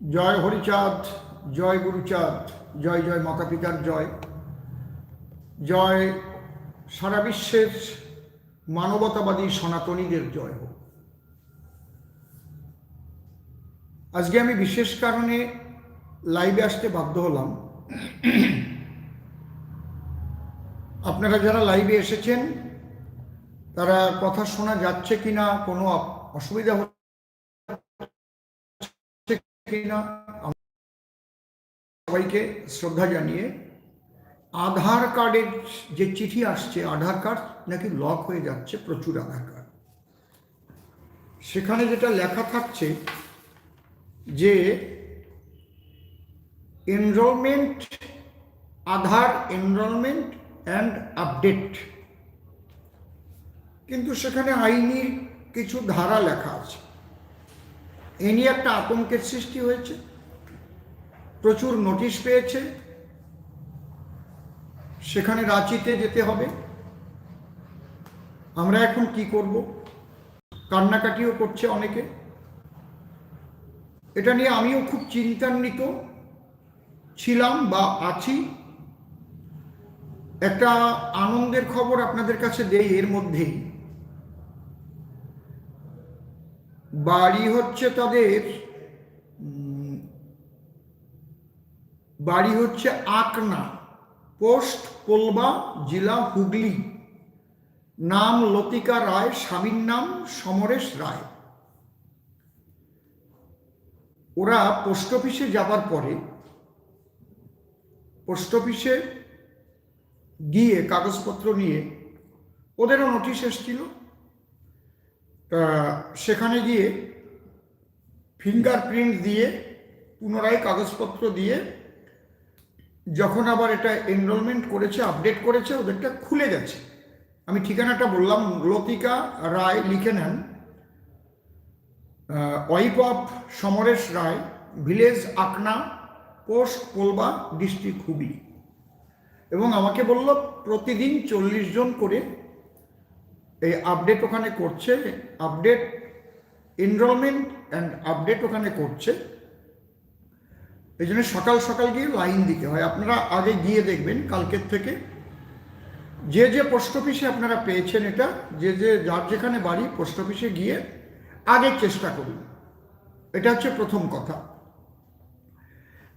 জয় হরিচাঁদ, জয় গুরুচাঁদ, জয় জয় মাতা পিতার জয়। জয় সারা বিশ্বের মানবতাবাদী সনাতনীদের জয় হোক। আজকে আমি বিশেষ কারণে লাইভে আসতে বাধ্য হলাম। আপনারা যারা লাইভে এসেছেন, তারা কথা শোনা যাচ্ছে কিনা কোনো অসুবিধা সবাইকে শ্রদ্ধা জানিয়ে আধার কার্ডের যে চিঠি আসছে, আধার কার্ড নাকি লক হয়ে যাচ্ছে, প্রচুর আধার কার্ড। সেখানে যেটা লেখা থাকছে যে enrolment Aadhaar enrolment and update কিন্তু সেখানে আইনি কিছু ধারা লেখা আছে। এ নিয়ে একটা আতঙ্কের সৃষ্টি হয়েছে। প্রচুর নোটিশ পেয়েছে। সেখানে রাঁচিতে যেতে হবে। আমরা এখন কি করব? কান্নাকাটিও করছে অনেকে। এটা নিয়ে আমিও খুব চিন্তান্বিত ছিলাম বা আছি। একটা আনন্দের খবর আপনাদের কাছে দেই এর মধ্যেই। বাড়ি হচ্ছে তাদের বাড়ি হচ্ছে আকনা, পোস্ট কোলবা জেলা হুগলি। নাম লতিকা রায়, স্বামীর নাম সমরেশ রায়। ওরা পোস্ট অফিসে যাবার পরে, পোস্ট অফিসে গিয়ে কাগজপত্র নিয়ে, ওদেরও নোটিশ এসেছিল। তা সেখানে গিয়ে ফিঙ্গারপ্রিন্ট দিয়ে, পুনরায় কাগজপত্র দিয়ে যখন আবার এটা এনরোলমেন্ট করেছে আপডেট করেছে, ওদেরটা খুলে গেছে। আমি ঠিকানাটা বললাম, লতিকা রায় লিখে নেন। Wife of Samaresh Roy, village Akna, post Kolba district Hooghly. এবং আমাকে বলল, প্রতিদিন চল্লিশ জন করে এই আপডেট ওখানে করছে আপডেট এনরোলমেন্ট অ্যান্ড আপডেট ওখানে করছে। এই জন্য সকাল সকাল গিয়ে লাইন দিতে হয়। আপনারা আগে গিয়ে দেখবেন কালকের থেকে। যে যে পোস্ট অফিসে আপনারা পেয়েছেন এটা, যে যে যার যেখানে বাড়ি পোস্ট অফিসে গিয়ে আগে চেষ্টা করুন। এটা হচ্ছে প্রথম কথা।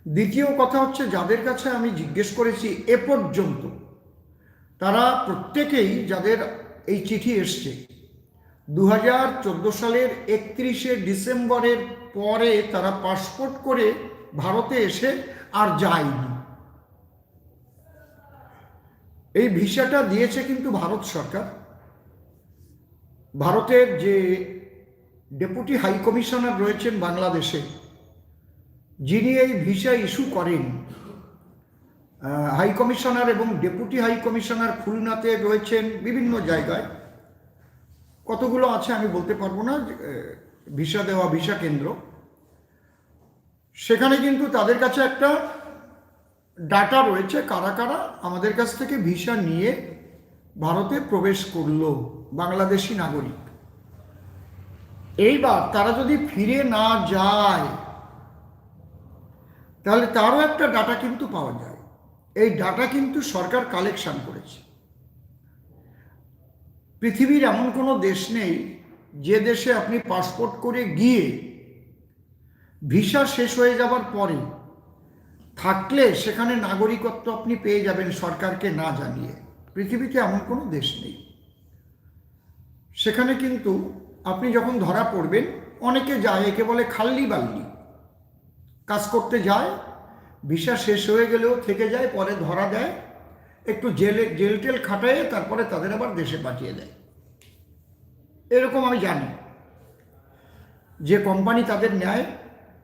দ্বিতীয় কথা হচ্ছে যাদের কাছে আমি জিজ্ঞেস করেছি এ পর্যন্ত, তারা প্রত্যেকেই যাদের এই চিঠি এসছে। দু হাজার চোদ্দ সালের একত্রিশে ডিসেম্বরের পরে তারা পাসপোর্ট করে ভারতে এসে আর যায়নি। এই ভিসাটা দিয়েছে কিন্তু ভারত সরকার। ভারতের যে ডেপুটি হাই কমিশনার রয়েছেন বাংলাদেশে, যিনি এই ভিসা ইস্যু করেন হাই কমিশনার এবং ডেপুটি হাই কমিশনার খুলনাতে রয়েছেন বিভিন্ন জায়গায়। কতগুলো আছে আমি বলতে পারব না ভিসা দেওয়া, ভিসা কেন্দ্র। সেখানে কিন্তু তাদের কাছে একটা ডাটা রয়েছে, কারা কারা আমাদের কাছ থেকে ভিসা নিয়ে ভারতে প্রবেশ করল, বাংলাদেশি নাগরিক। এইবার তারা যদি ফিরে না যায়, তাহলে তারও একটা ডাটা কিন্তু পাওয়া যায়। এই ডাটা কিন্তু সরকার কালেকশন করেছে। পৃথিবীর এমন কোনো দেশ নেই যে দেশে আপনি পাসপোর্ট করে গিয়ে ভিসা শেষ হয়ে যাবার পরে থাকলে সেখানে নাগরিকত্ব আপনি পেয়ে যাবেন সরকারকে না জানিয়ে। পৃথিবীতে এমন কোনো দেশ নেই। সেখানে কিন্তু আপনি যখন ধরা পড়বেন, অনেকে যায়, একে বলে খাল্লি বাল্লি। কাজ করতে যায় ভিসা শেষ হয়ে গেলেও থেকে যায়, পরে ধরা দেয়, একটু জেলে, জেল টেল খাটায়, তারপরে তাদের আবার দেশে পাঠিয়ে দেয়। এরকম আমি জানি। যে কোম্পানি তাদের নেয়,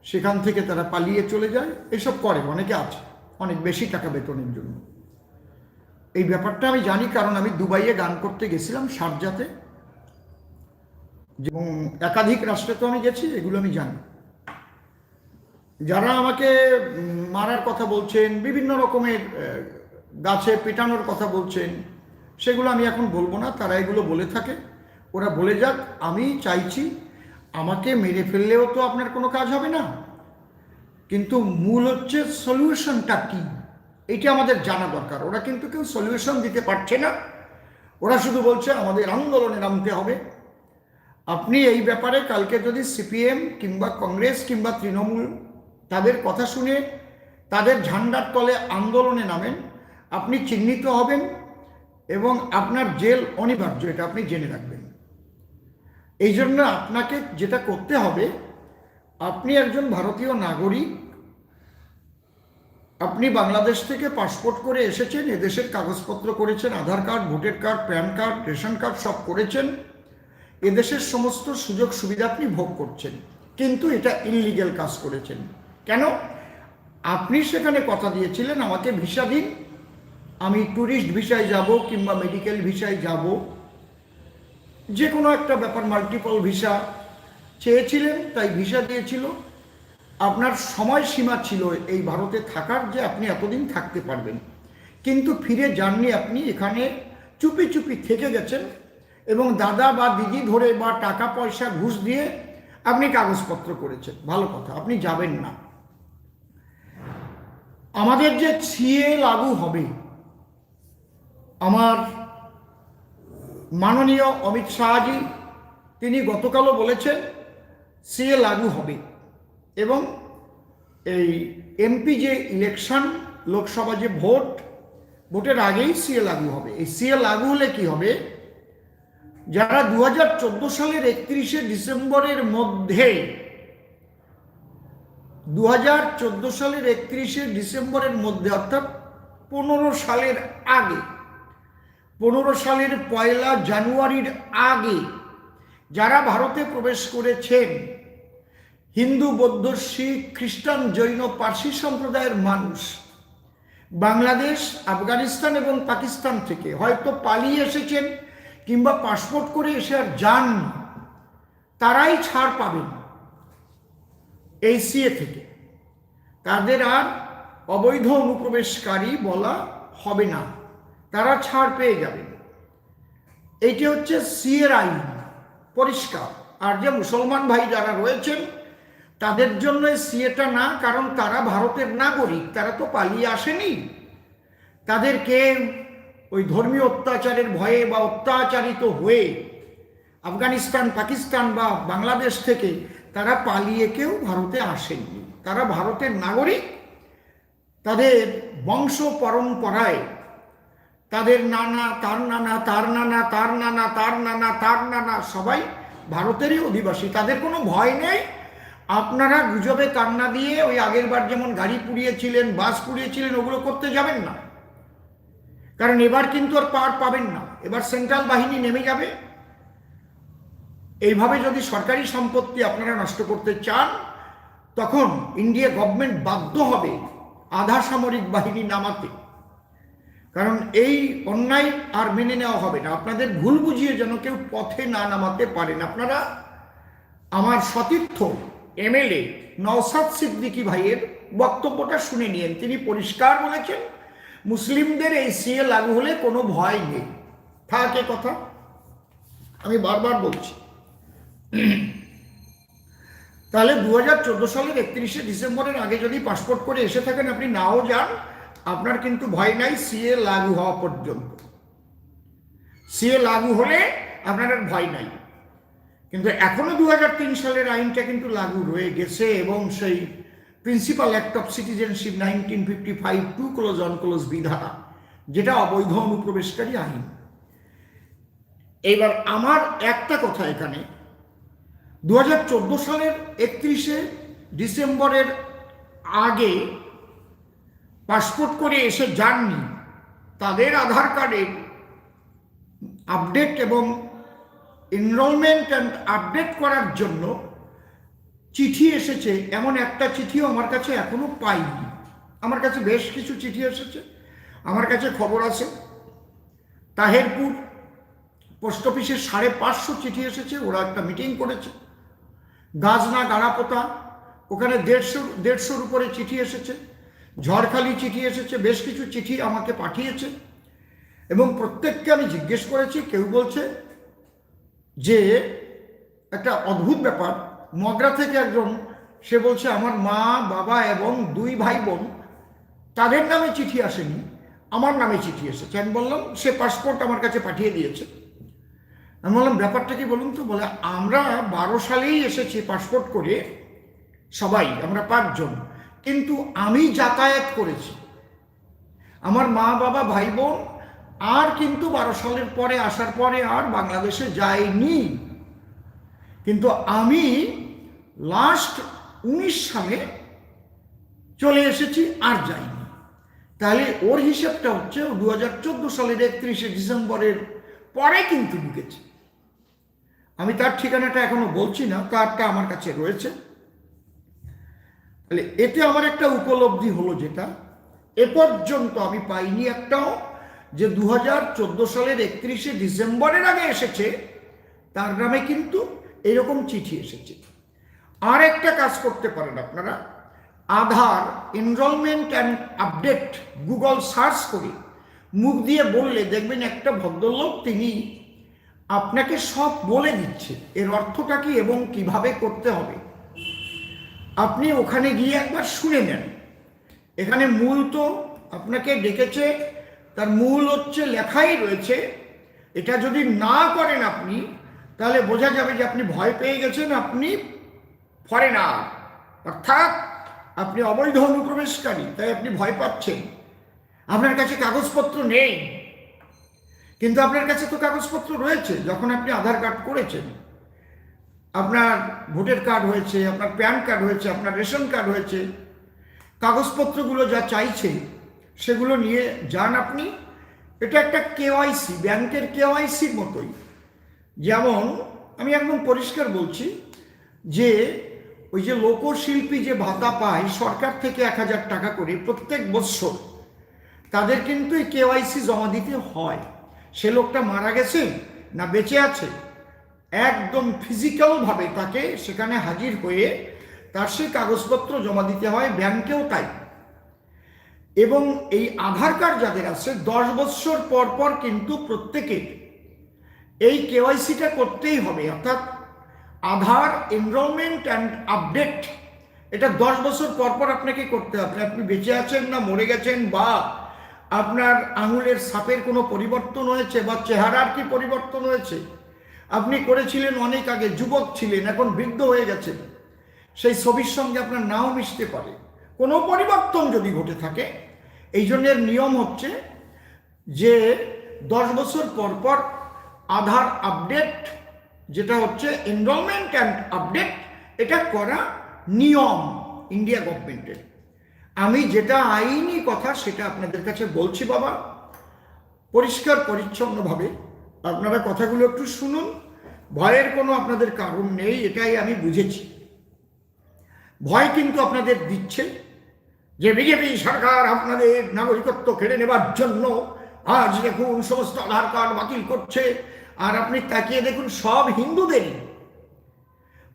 সেখান থেকে তারা পালিয়ে চলে যায়, এসব করে, অনেকে আছে, অনেক বেশি টাকা বেতনের জন্য। এই ব্যাপারটা আমি জানি, কারণ আমি দুবাইয়ে গান করতে গেছিলাম সারজাতে। এবং একাধিক রাষ্ট্রে তো আমি গেছি, এগুলো আমি জানি। যারা আমাকে মারার কথা বলছেন, বিভিন্ন রকমের গাছে পেটানোর কথা বলছেন, সেগুলো আমি এখন বলব না, তারা এগুলো বলে থাকে। ওরা বলে যাক, আমি চাইছি আমাকে মেরে ফেললেও তো আপনার কোনো কাজ হবে না। কিন্তু মূল হচ্ছে সলিউশনটা কি? এটা আমাদের জানা দরকার। ওরা কিন্তু কেউ সলিউশন দিতে পারছে না। ওরা শুধু বলছে, আমাদের আন্দোলনে নামতে হবে। আপনি এই ব্যাপারে কালকে যদি সিপিএম কিংবা কংগ্রেস কিংবা তৃণমূল তাদের কথা শুনে তাদের ঝান্ডার তলে আন্দোলনে নামেন। আপনি চিহ্নিত হবেন এবং আপনার জেল অনিবার্য, এটা আপনি জেনে রাখবেন। এই জন্য আপনাকে যেটা করতে হবে, আপনি একজন ভারতীয় নাগরিক, আপনি বাংলাদেশ থেকে পাসপোর্ট করে এসেছেন, এদেশের কাগজপত্র করেছেন, Aadhaar card, voter card, PAN card, ration card সব করেছেন। এদেশের সমস্ত সুযোগ সুবিধা আপনি ভোগ করছেন, কিন্তু এটা ইনলিগেল কাজ করেছেন। কেন? আপনি সেখানে কথা দিয়েছিলেন, আমাকে ভিসা দিন। আমি ট্যুরিস্ট ভিসায় যাব কিংবা মেডিকেল ভিসায় যাব। যে কোনো একটা ব্যাপার মাল্টিপল ভিসা চেয়েছিলেন, তাই ভিসা দিয়েছিল। আপনার সময়সীমা ছিল এই ভারতে থাকার যে আপনি এতদিন থাকতে পারবেন। কিন্তু ফিরে যাননি আপনি, এখানে চুপি চুপি থেকে গেছেন এবং দাদা বা দিদি ধরে বা টাকা পয়সা ঘুষ দিয়ে আপনি কাগজপত্র করেছেন। ভালো কথা, আপনি যাবেন না। আমাদের যে সিএ লাগু হবে, আমার মাননীয় অমিত শাহজি, তিনি গতকালও বলেছেন সিএ লাগু হবে। এবং এই এমপি যে ইলেকশন, লোকসভা যে ভোট, ভোটের আগেই সিএ লাগু হবে। এই সিএ লাগু হলে কি হবে? যারা দু হাজার চোদ্দ সালের একত্রিশে ডিসেম্বরের মধ্যে দু হাজার চোদ্দ সালের একত্রিশে ডিসেম্বরের মধ্যে, অর্থাৎ পনেরো সালের আগে, পনেরো সালের পয়লা জানুয়ারির আগে যারা ভারতে প্রবেশ করেছেন, হিন্দু, বৌদ্ধ, শিখ, খ্রিস্টান, জৈন, পার্সি সম্প্রদায়ের মানুষ, বাংলাদেশ, আফগানিস্তান এবং পাকিস্তান থেকে হয়তো পালিয়ে এসেছেন কিংবা পাসপোর্ট করে এসে আর যান তারাই ছাড় পাবেন। এই সিএ থেকে। তাদের আর অবৈধ অনুপ্রবেশকারী বলা হবে না। তারা ছাড় পেয়ে যাবেন এইটি হচ্ছে সিএর আইন। পরিষ্কার। আর যে মুসলমান ভাই যারা রয়েছেন, তাদের জন্য সিএটা না, কারণ তারা ভারতের নাগরিক। তারা তো পালিয়ে আসেনি। তাদেরকে ওই ধর্মীয় অত্যাচারের ভয়ে বা অত্যাচারিত হয়ে আফগানিস্তান, পাকিস্তান বা বাংলাদেশ থেকে তারা পালিয়ে কেউ ভারতে আসেননি। তারা ভারতের নাগরিক, তাদের বংশ পরম্পরায় তাদের নানা, তার নানা তার নানা তার নানা তার নানা তার নানা, সবাই ভারতেরই অধিবাসী। তাদের কোনো ভয় নেই। আপনারা গুজবে কান্না দিয়ে ওই আগের বার যেমন গাড়ি পুড়িয়েছিলেন, বাস পুড়িয়েছিলেন, ওগুলো করতে যাবেন না। কারণ এবার কিন্তু আর পার পাবেন না। এবার সেন্ট্রাল বাহিনী নেমে যাবে। এইভাবে যদি সরকারি সম্পত্তি আপনারা নষ্ট করতে চান, তখন ইন্ডিয়া গভর্নমেন্ট বাধ্য হবে আধা সামরিক বাহিনী নামাতে। কারণ এই অন্যায় আর মেনে নেওয়া হবে না। আপনাদের ভুল বুঝিয়ে যেন কেউ পথে না নামাতে পারেন। আপনারা আমার সতীর্থ এমএলএ নওসাদ সিদ্দিকি ভাইয়ের বক্তব্যটা শুনে নিয়েন। তিনি পরিষ্কার বলেছেন, মুসলিমদের এই সিএ লাগু হলে কোনো ভয় নেই। থাকে কথা। আমি বারবার বলছি। তাহলে দু হাজার চোদ্দ সালের একত্রিশে ডিসেম্বরের আগে যদি পাসপোর্ট করে এসে থাকেন, আপনি নাও যান, আপনার কিন্তু ভয় নাই সিএ লাগু হওয়া পর্যন্ত। সিএ লাগু হলে আপনার আর ভয় নাই। কিন্তু এখনও দু হাজার তিন সালের আইনটা কিন্তু লাগু রয়ে গেছে এবং সেই principal act of citizenship nineteen fifty five two clause on clause বিধাতা যেটা অবৈধ অনুপ্রবেশকারী আইন। এইবার আমার একটা কথা এখানে দু হাজার চোদ্দ সালের একত্রিশে ডিসেম্বরের আগে পাসপোর্ট করে এসে যাননি, তাদের আধার কার্ডের আপডেট এবং এনরোলমেন্ট অ্যান্ড আপডেট করার জন্য চিঠি এসেছে। এমন একটা চিঠিও আমার কাছে এখনও পাইনি। আমার কাছে বেশ কিছু চিঠি এসেছে। আমার কাছে খবর আছে। তাহেরপুর পোস্ট অফিসে সাড়ে পাঁচশো চিঠি এসেছে। ওরা একটা মিটিং করেছে। গাছনা গাড়াপোতা, ওখানে দেড়শো, দেড়শোর উপরে চিঠি এসেছে, ঝড়খালি চিঠি এসেছে, বেশ কিছু চিঠি আমাকে পাঠিয়েছে এবং প্রত্যেককে আমি জিজ্ঞেস করেছি, কেউ বলছে যে একটা অদ্ভুত ব্যাপার, মগরা থেকে একজন, সে বলছে, আমার মা, বাবা এবং দুই ভাই বোন তাদের নামে চিঠি আসেনি, আমার নামে চিঠি এসেছে। আমি বললাম, সে পাসপোর্ট আমার কাছে পাঠিয়ে দিয়েছে। আমি বললাম, ব্যাপারটা কি বলুন তো? বলে, আমরা বারো সালেই এসেছি পাসপোর্ট করে, সবাই, আমরা পাঁচজন। কিন্তু আমি যাতায়াত করেছি। আমার মা, বাবা, ভাই, বোন, আর কিন্তু বারো সালের পরে, আসার পরে আর বাংলাদেশে যায়নি। কিন্তু আমি লাস্ট উনিশ সালে চলে এসেছি, আর যাইনি। তাহলে ওর হিসেবটা হচ্ছে দু হাজার চোদ্দ সালের একত্রিশে ডিসেম্বরের পরে কিন্তু ঢুকেছে। আমি তার ঠিকানাটা এখনও বলছি না তারটা আমার কাছে রয়েছে। তাহলে এতে আমার একটা উপলব্ধি হলো যেটা, এ পর্যন্ত আমি পাইনি একটাও যে দু হাজার চোদ্দ সালের একত্রিশে ডিসেম্বরের আগে এসেছে, তার নামে কিন্তু এরকম চিঠি এসেছে। আর একটা কাজ করতে পারেন আপনারা, Aadhaar enrolment and update Google search করে, মুখ দিয়ে বললে দেখবেন একটা ভদ্রলোক তিনি আপনাকে সব বলে দিচ্ছে। এর অর্থটা কি এবং কীভাবে করতে হবে? আপনি ওখানে গিয়ে একবার শুনে নেন। এখানে মূল তো আপনাকে ডেকেছে, তার মূল হচ্ছে লেখাই রয়েছে। এটা যদি না করেন আপনি, তাহলে বোঝা যাবে যে আপনি ভয় পেয়ে গেছেন, আপনি ফরেনার অর্থাৎ আপনি অবৈধ অনুপ্রবেশকারী, তাই আপনি ভয় পাচ্ছেন। আপনার কাছে কাগজপত্র নেই। কিন্তু আপনার কাছে তো কাগজপত্র রয়েছে, যখন আপনি আধার কার্ড করেছেন। আপনার ভোটার কার্ড হয়েছে, আপনার প্যান কার্ড হয়েছে, আপনার রেশন কার্ড হয়েছে। কাগজপত্রগুলো যা চাইছে, সেগুলো নিয়ে যান আপনি। এটা একটা কেওয়াইসি ব্যাংকের কেওয়াইসির মতোই। যেমন, আমি একদম পরিষ্কার বলছি যে, ওই যে লোকশিল্পী যে ভাতা পায়, সরকার থেকে এক হাজার টাকা করে প্রত্যেক বৎসর, তাদের কিন্তু এই কেওয়াইসি জমা দিতে হয়। সে লোকটা মারা গেছে না বেঁচে আছে? একদম ফিজিক্যালভাবে তাকে সেখানে হাজির হয়ে তার সেই কাগজপত্র জমা দিতে হয় ব্যাংকেও তাই। এবং এই আধার কার্ড যাদের আছে, দশ বৎসর পর পর কিন্তু প্রত্যেকে এই কেওয়াইসিটা করতেই হবে। অর্থাৎ আধার এনরোলমেন্ট অ্যান্ড আপডেট এটা দশ বছর পর পর আপনাকে করতে হবে। আপনি বেঁচে আছেন না মরে গেছেন বা আপনার আঙুলের সাপের কোনো পরিবর্তন হয়েছে বা চেহারার কি পরিবর্তন হয়েছে? আপনি করেছিলেন অনেক আগে, যুবক ছিলেন, এখন বৃদ্ধ হয়ে গেছেন। সেই ছবির সঙ্গে আপনার নাও মিশতে পারে। কোনো পরিবর্তন যদি ঘটে থাকে, এই জন্যের নিয়ম হচ্ছে যে দশ বছর পর পর আধার আপডেট, যেটা হচ্ছে এনরোলমেন্ট অ্যান্ড আপডেট এটা করা নিয়ম ইন্ডিয়া গভর্নমেন্টের। আমি যেটা আইনি কথা সেটা আপনাদের কাছে বলছি বাবা। পরিষ্কার, পরিচ্ছন্নভাবে আপনারা কথাগুলো একটু শুনুন। ভয়ের কোনো আপনাদের কারণ নেই, এটাই আমি বুঝেছি। ভয় কিন্তু আপনাদের দিচ্ছে যে বিজেপি সরকার আপনাদের নাগরিকত্ব কেড়ে নেবার জন্য আজ দেখুন সমস্ত আধার কার্ড বাতিল করছে, আর আপনি তাকিয়ে দেখুন সব হিন্দুদেরই।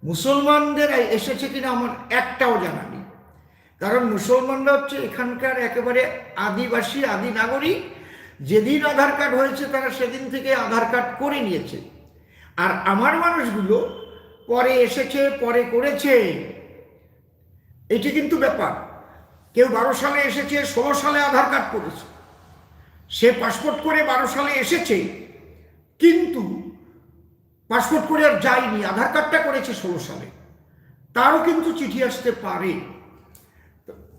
মুসলমানদের এসেছে কিনা আমার একটাও জানা নেই। কারণ মুসলমানরা হচ্ছে এখানকার একেবারে আদিবাসী, আদি নাগরিক। যেদিন আধার কার্ড হয়েছে, তারা সেদিন থেকে আধার কার্ড করে নিয়েছে। আর আমার মানুষগুলো পরে এসেছে, পরে করেছে। এটি কিন্তু ব্যাপার। কেউ বারো সালে এসেছে, ষোলো সালে আধার কার্ড করেছে। সে পাসপোর্ট করে বারো সালে এসেছে, কিন্তু পাসপোর্ট করে আর যায়নি। আধার কার্ডটা করেছে ষোলো সালে। তারও কিন্তু চিঠি আসতে পারে।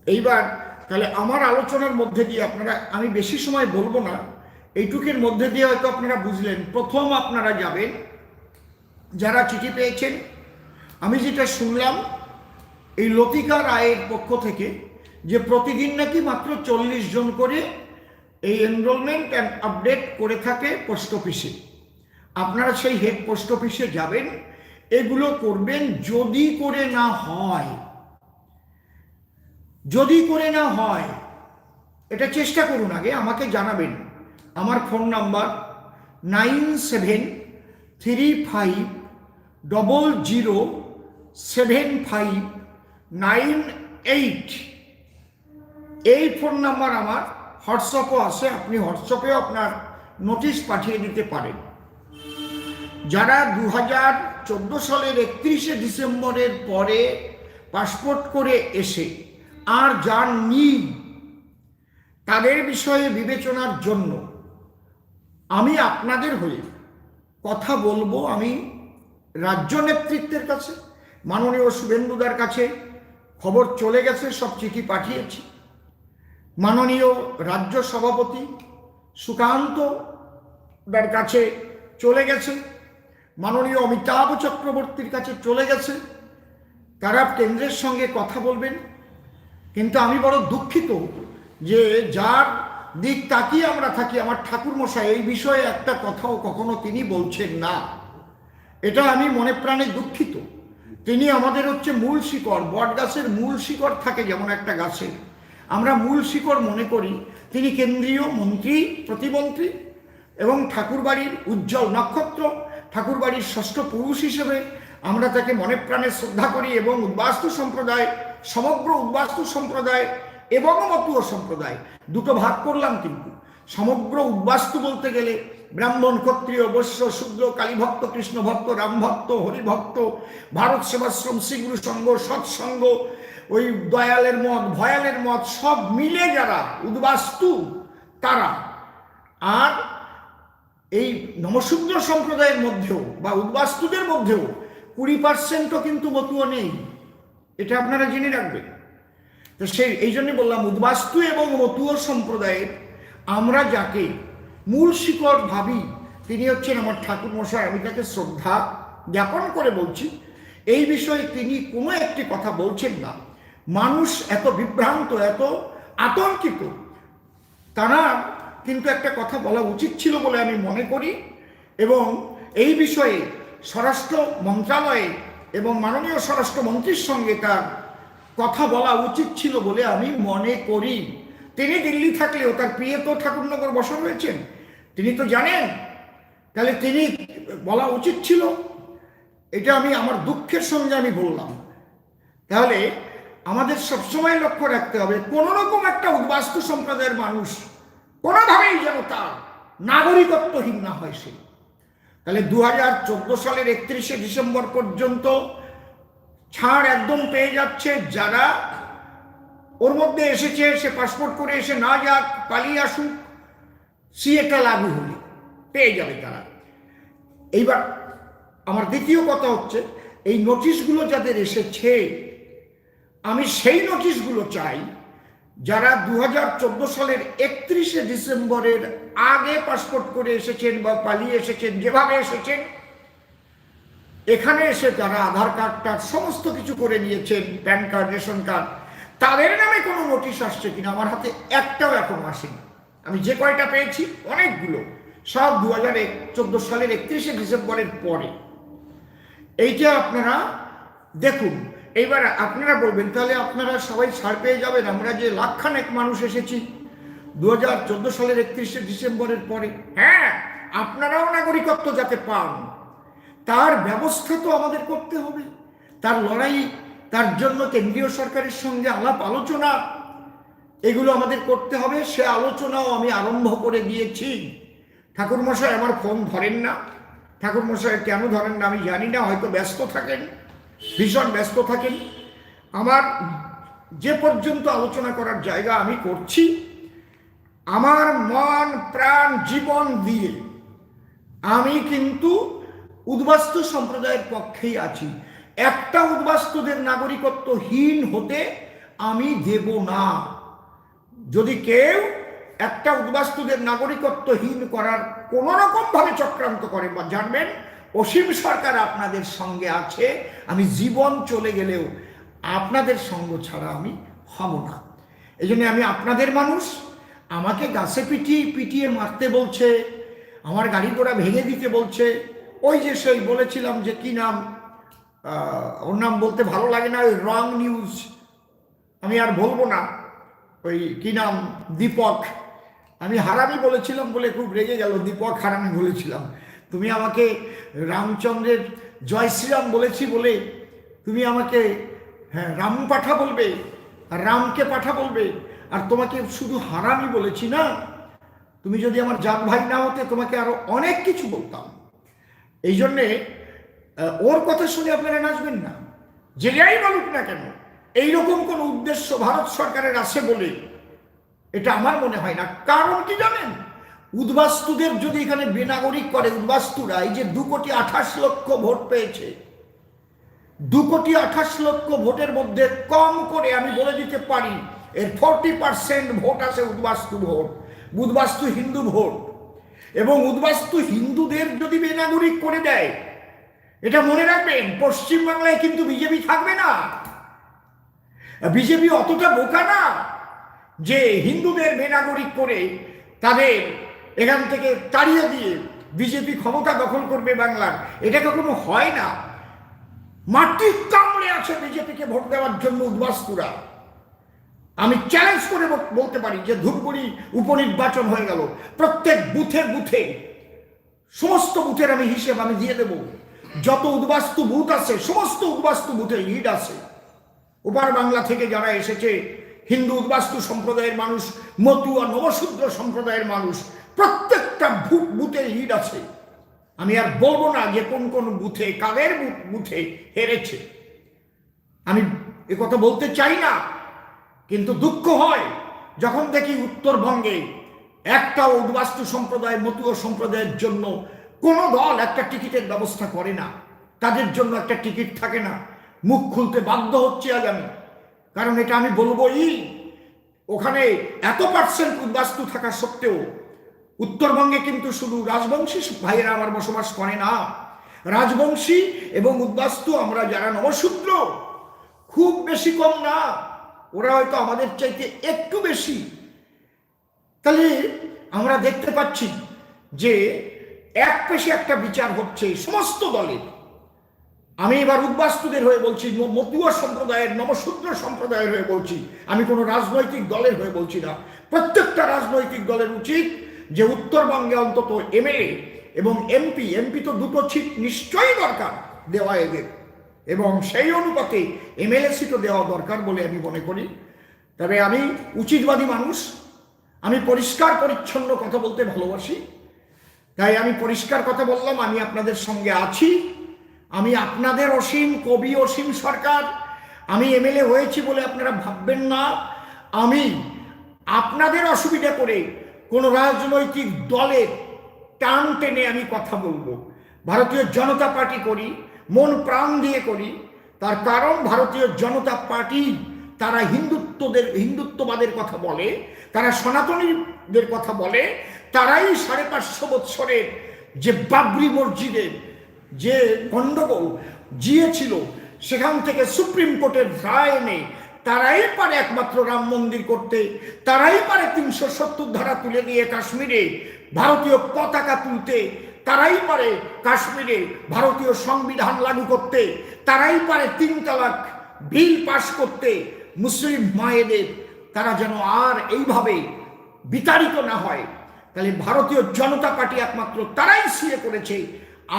এইবার তাহলে আমার আলোচনার মধ্যে দিয়ে আপনারা, আমি বেশি সময় বলব না, এইটুকের মধ্যে দিয়ে হয়তো আপনারা বুঝলেন। প্রথম আপনারা যাবেন, যারা চিঠি পেয়েছেন, আমি যেটা শুনলাম, এই লতিকা রায়ের পক্ষ থেকে যে প্রতিদিন নাকি মাত্র চল্লিশ জন করে এই এনরোলমেন্ট অ্যান্ড আপডেট করে থাকে পোস্ট অফিসে আপনারা সেই হেড পোস্ট অফিসে যাবেন, এগুলো করবেন যদি করে না হয়। যদি করে না হয়, এটা চেষ্টা করুন আগে, আমাকে জানাবেন। আমার phone number nine seven three five double zero seven five nine eight. এই ফোন নাম্বার আমার হোয়াটসঅ্যাপও আছে, আপনি হোয়াটসঅ্যাপেও আপনার নোটিশ পাঠিয়ে দিতে পারেন। যারা দু হাজার চোদ্দ সালের একত্রিশে ডিসেম্বরের পরে পাসপোর্ট করে এসে আর যার যাননি তাদের বিষয়ে বিবেচনার জন্য আমি আপনাদের হয়ে কথা বলব আমি রাজ্য নেতৃত্বের কাছে, মাননীয় শুভেন্দুদার কাছে খবর চলে গেছে, সব চিঠি পাঠিয়েছি। মাননীয় রাজ্য সভাপতি সুকান্ত কাছে চলে গেছে, মাননীয় অমিতাভ চক্রবর্তীর কাছে চলে গেছে, তারা কেন্দ্রের সঙ্গে কথা বলবেন। কিন্তু আমি বড় দুঃখিত যে যার দিক তাকিয়ে আমরা থাকি, আমার ঠাকুর মশাই এই বিষয়ে একটা কথাও কখনো তিনি বলছেন না। এটা আমি মনে প্রাণে দুঃখিত। তিনি আমাদের হচ্ছে মূল শিকড় বট গাছের মূল শিকড় থাকে যেমন একটা গাছের আমরা মূল শিকড় মনে করি, তিনি কেন্দ্রীয় মন্ত্রী, প্রতিমন্ত্রী এবং ঠাকুরবাড়ির উজ্জ্বল নক্ষত্র, ঠাকুরবাড়ির ষষ্ঠ পুরুষ হিসেবে আমরা তাকে মনে প্রাণে শ্রদ্ধা করি এবং উদ্বাস্তু সম্প্রদায় সমগ্র উদ্বাস্তু সম্প্রদায় এবং মতুয় সম্প্রদায় দুটো ভাগ করলাম কিন্তু। সমগ্র উদ্বাস্তু বলতে গেলে ব্রাহ্মণ, ক্ষত্রিয়, বৈশ্য শূদ্র কালীভক্ত, কৃষ্ণভক্ত, রামভক্ত, হরিভক্ত, ভারত সেবাশ্রম, শ্রীগুরু সংঘ, সৎসঙ্গ, ওই দয়ালের মত, ভয়ালের মত, সব মিলে যারা উদ্বাস্তু তারা। আর এই নমশূদ্র সম্প্রদায়ের মধ্যেও বা উদ্বাস্তুদের মধ্যেও কুড়ি পার্সেন্টও কিন্তু মতুয়া নেই। এটা আপনারা জেনে রাখবেন। তো সেই, এই জন্যই বললাম, উদ্বাস্তু এবং মতুয় সম্প্রদায়ের আমরা যাকে মূল শিকড় ভাবি, তিনি হচ্ছেন আমার ঠাকুর মশাই আমি তাকে শ্রদ্ধা জ্ঞাপন করে বলছি, এই বিষয়ে তিনি কোনো একটি কথা বলছেন না। মানুষ এত বিভ্রান্ত, এত আতঙ্কিত, তারা কিন্তু একটা কথা বলা উচিত ছিল বলে আমি মনে করি, এবং এই বিষয়ে স্বরাষ্ট্র মন্ত্রণালয়ে এবং মাননীয় স্বরাষ্ট্রমন্ত্রীর সঙ্গে তার কথা বলা উচিত ছিল বলে আমি মনে করি। তিনি দিল্লি থাকলেও তার প্রিয় তো ঠাকুরনগর বসা রয়েছেন। তিনি তো জানেন, তাহলে তিনি বলা উচিত ছিল। এটা আমি, আমার দুঃখের সঙ্গে আমি বললাম। তাহলে আমাদের সবসময় লক্ষ্য রাখতে হবে, কোন রকম একটা উদ্বাস্তু সম্প্রদায়ের মানুষ কোনোভাবেই যেন তার নাগরিকত্বহীন না হয় সে। তাহলে দু হাজার চোদ্দ সালের একত্রিশে ডিসেম্বর পর্যন্ত ছাড় একদম পেয়ে যাচ্ছে যারা ওর মধ্যে এসেছে, সে পাসপোর্ট করে এসে না যাক, পালিয়ে আসুক সিএটা লাগু হলে পেয়ে যাবে তারা। এইবার আমার দ্বিতীয় কথা হচ্ছে, এই নোটিশগুলো যাদের এসেছে, আমি সেই নোটিশগুলো চাই যারা দু হাজার চোদ্দ সালের একত্রিশে ডিসেম্বরের আগে পাসপোর্ট করে এসেছেন বা পালিয়ে এসেছেন, যেভাবে এসেছেন, এখানে এসে তারা আধার কার্ডটার সমস্ত কিছু করে নিয়েছেন, প্যান কার্ড, রেশন কার্ড, তাদের নামে কোনো নোটিশ আসছে কিনা আমার হাতে একটাও এখনও আসেনি। আমি যে কয়টা পেয়েছি, অনেকগুলো, সব দু হাজার চোদ্দ সালের একত্রিশে ডিসেম্বরের পরে। এইটা আপনারা দেখুন। এইবার আপনারা বলবেন, তাহলে আপনারা সবাই ছাড় পেয়ে যাবেন। আমরা যে লাখখানেক মানুষ এসেছি দু হাজার চোদ্দ সালের একত্রিশে ডিসেম্বরের পরে। হ্যাঁ আপনারাও নাগরিকত্ব যাতে পান। তার ব্যবস্থা তো আমাদের করতে হবে। তার লড়াই, তার জন্য কেন্দ্রীয় সরকারের সঙ্গে আলাপ আলোচনা, এগুলো আমাদের করতে হবে। সে আলোচনাও আমি আরম্ভ করে দিয়েছি। ঠাকুরমশাই আমার ফোন ধরেন না। ঠাকুরমশাই কেন ধরেন না আমি জানি না, হয়তো ব্যস্ত থাকেন। ভীষণ ব্যস্ত থাকেন। আমার যে পর্যন্ত আলোচনা করার জায়গা আমি করছি, আমার মন, প্রাণ, জীবন দিয়ে আমি কিন্তু উদ্বাস্তু সম্প্রদায়ের পক্ষেই আছি। একটা উদ্বাস্তুদের নাগরিকত্বহীন হতে আমি দেব না। যদি কেউ একটা উদ্বাস্তুদের নাগরিকত্বহীন করার কোন রকম ভাবে চক্রান্ত করে বা জানবেন অসীম সরকার আপনাদের সঙ্গে আছে, আমি জীবন চলে গেলেও আপনাদের সঙ্গ ছাড়া আমি হব না। এই জন্য আমি আপনাদের মানুষ, আমাকে গাছে পিটিয়ে পিটিয়ে মারতে বলছে, আমার গাড়ি ঘোড়া ভেঙে দিতে বলছে। ওই যে সেই বলেছিলাম যে কি নাম ওর নাম বলতে ভালো লাগে না, ওই রং নিউজ। আমি আর বলব না, ওই কি নাম, দীপক। আমি হারামি বলেছিলাম বলে খুব রেগে গেল, দীপক হারামি বলেছিলাম। তুমি আমাকে রামচন্দ্রের জয় শ্রীরাম বলেছি বলে তুমি আমাকে হ্যাঁ রাম পাঠা বলবে আর রামকে পাঠা বলবে, আর তোমাকে শুধু হারামি বলেছি না? তুমি যদি আমার জাত ভাই না হতে, তোমাকে আরও অনেক কিছু বলতাম। এই জন্যে ওর কথা শুনে আপনারা নাচবেন না। যে যাই বলুক না কেন, এইরকম কোনো উদ্দেশ্য ভারত সরকারের আছে বলে এটা আমার মনে হয় না। কারণ কি জানেন? উদ্বাস্তুদের যদি এখানে বেনাগরিক করে, উদ্বাস্তুরা, এই যে দু কোটি আঠাশ লক্ষ ভোট পেয়েছে, দু কোটি আঠাশ লক্ষ ভোটের মধ্যে কম করে আমি বলে দিতে পারি, এর ফোরটি পার্সেন্ট ভোট আছে উদ্বাস্তু ভোট, উদ্বাস্তু হিন্দু ভোট। এবং উদ্বাস্তু হিন্দুদের যদি বেনাগরিক করে দেয়, এটা মনে রাখবেন, পশ্চিমবাংলায় কিন্তু বিজেপি থাকবে না। বিজেপি অতটা বোকা না যে হিন্দুদের বেনাগরিক করে তাদের এখান থেকে তাড়িয়ে দিয়ে বিজেপি ক্ষমতা দখল করবে বাংলার। এটা কখনো হয় না। মাটি কামড়ে আছে বিজেপিকে ভোট দেওয়ার জন্য উদ্বাস্তুরা। আমি চ্যালেঞ্জ করে বলতে পারি যে ধূপগুড়ি উপনির্বাচন হয়ে গেল। প্রত্যেক বুথে বুথে, সমস্ত বুথের আমি হিসেব আমি দিয়ে দেব। যত উদ্বাস্তু বুথ আছে, সমস্ত উদ্বাস্তু বুথে লিড আছে। ওপার বাংলা থেকে যারা এসেছে, হিন্দু উদ্বাস্তু সম্প্রদায়ের মানুষ, মতুয়া নবশূদ্র সম্প্রদায়ের মানুষ প্রত্যেকটা ভূ- বুথে লিড আছে। আমি আর বলব না যে কোন কোন বুথে কাদের বুথে হেরেছে। আমি এ কথা বলতে চাই না, কিন্তু দুঃখ হয় যখন দেখি উত্তরবঙ্গে একটা উদ্বাস্তু সম্প্রদায়, মতুয় সম্প্রদায়ের জন্য কোনো দল একটা টিকিটের ব্যবস্থা করে না। তাদের জন্য একটা টিকিট থাকে না। মুখ খুলতে বাধ্য হচ্ছে আজ আমি। কারণ এটা আমি বলবোই ওখানে এত পার্সেন্ট উদ্বাস্তু থাকা সত্ত্বেও উত্তরবঙ্গে কিন্তু শুধু রাজবংশী ভাইয়েরা আমার বসবাস করে না। রাজবংশী এবং উদ্বাস্তু আমরা যারা নবশূদ্র খুব বেশি কম না। ওরা হয়তো আমাদের চাইতে একটু বেশি। তাহলে আমরা দেখতে পাচ্ছি যে এক পেশে একটা বিচার হচ্ছে সমস্ত দলের আমি এবার উদ্বাস্তুদের হয়ে বলছি মতুয়া সম্প্রদায়ের নবশূদ্র সম্প্রদায়ের হয়ে বলছি। আমি কোনো রাজনৈতিক দলের হয়ে বলছি না। প্রত্যেকটা রাজনৈতিক দলের উচিত যে উত্তরবঙ্গে অন্তত এমএলএ এবং এমপি এমপি তো দুটো সিট নিশ্চয়ই দরকার দেওয়া এদের। এবং সেই অনুপাতে এমএলএ সিটও দেওয়া দরকার বলে আমি মনে করি। তবে আমি উচিতবাদী মানুষ। আমি পরিষ্কার পরিচ্ছন্ন কথা বলতে ভালোবাসি। তাই আমি পরিষ্কার কথা বললাম, আমি আপনাদের সঙ্গে আছি। আমি আপনাদের অসীম, কবি অসীম সরকার। আমি এমএলএ হয়েছি বলে আপনারা ভাববেন না। আমি আপনাদের অসুবিধা করে কোনো রাজনৈতিক দলের টান টেনে আমি কথা বলব। ভারতীয় জনতা পার্টি করি, মন প্রাণ দিয়ে করি। তার কারণ ভারতীয় জনতা পার্টি, তারা হিন্দুত্বদের, হিন্দুত্ববাদের কথা বলে, তারা সনাতনীদের কথা বলে, তারাই সাড়ে পাঁচশো বৎসরের যে বাবরি মসজিদের যে গণ্ডগোল জিয়েছিল, সেখান থেকে সুপ্রিম কোর্টের রায় এনে তারাই পারে একমাত্র রাম মন্দির করতে, তারাই পারে তিনশো সত্তর ধারা তুলে নিয়ে কাশ্মীরে ভারতীয় পতাকা তুলতে, তারাই পারে কাশ্মীরে ভারতীয় সংবিধান লাগু করতে, তারাই পারে তিন তালাক বিল পাশ করতে। মুসলিম মায়েদের তারা যেন আর এইভাবে বিতাড়িত না হয়। তাহলে ভারতীয় জনতা পার্টি একমাত্র তারাই সিয়ে করেছে।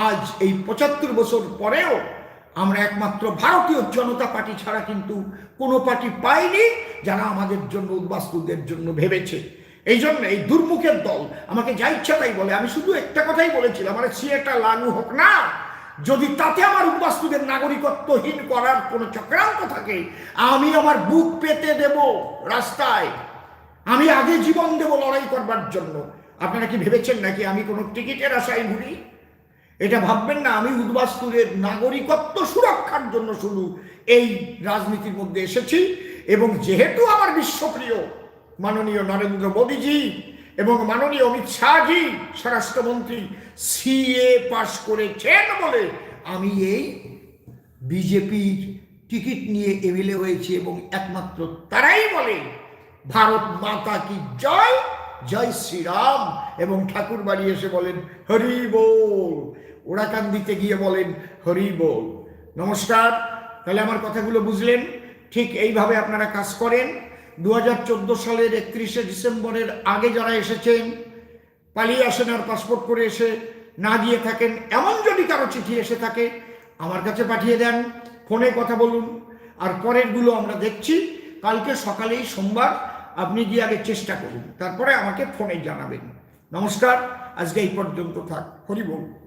আজ এই পঁচাত্তর বছর পরেও আমরা একমাত্র ভারতীয় জনতা পার্টি ছাড়া কিন্তু কোনো পার্টি পাইনি যারা আমাদের জন্য উদ্বাস্তুদের জন্য ভেবেছে। এই জন্য এই দুর্মুখের দল আমাকে যা ইচ্ছা তাই বলে। আমি শুধু একটা কথাই বলেছিলাম আমার সিএটা লাগু হোক না, যদি তাতে আমার উদ্বাস্তুদের নাগরিকত্বহীন করার কোনো চক্রান্ত থাকে, আমি আমার বুক পেতে দেব রাস্তায়। আমি আগে জীবন দেব লড়াই করবার জন্য। আপনারা কি ভেবেছেন নাকি আমি কোনো টিকিটের আশায় ঘুরি? এটা ভাববেন না, আমি উদ্বাস্তুদের নাগরিকত্ব সুরক্ষার জন্য শুধু এই রাজনীতির মধ্যে এসেছি এবং যেহেতু আমার বিশ্বপ্রিয় মাননীয় নরেন্দ্র মোদীজি এবং মাননীয় অমিত শাহজি স্বরাষ্ট্রমন্ত্রী সিএ পাশ করেছেন বলে আমি এই বিজেপির টিকিট নিয়ে এমএলএ হয়েছি এবং একমাত্র তারাই বলে, ভারত মাতা কি জয়? জয় শ্রীরাম। এবং ঠাকুর বাড়ি এসে বলেন, হরি বল। ওরাকান্দিতে গিয়ে বলেন, হরি বল। নমস্কার, তাহলে আমার কথাগুলো বুঝলেন? ঠিক এইভাবে আপনারা কাজ করেন। দু হাজার চোদ্দ সালের একত্রিশে ডিসেম্বরের আগে যারা এসেছেন, পালিয়ে আসেন আর পাসপোর্ট করে এসে না দিয়ে থাকেন, এমন যদি কারও চিঠি এসে থাকে, আমার কাছে পাঠিয়ে দেন, ফোনে কথা বলুন। আর পরেরগুলো আমরা দেখছি, কালকে সকালেই সোমবার আপনি গিয়ে আগে চেষ্টা করুন, তারপরে আমাকে ফোনে জানাবেন। নমস্কার, আজকে এই পর্যন্ত থাক। হরি বল।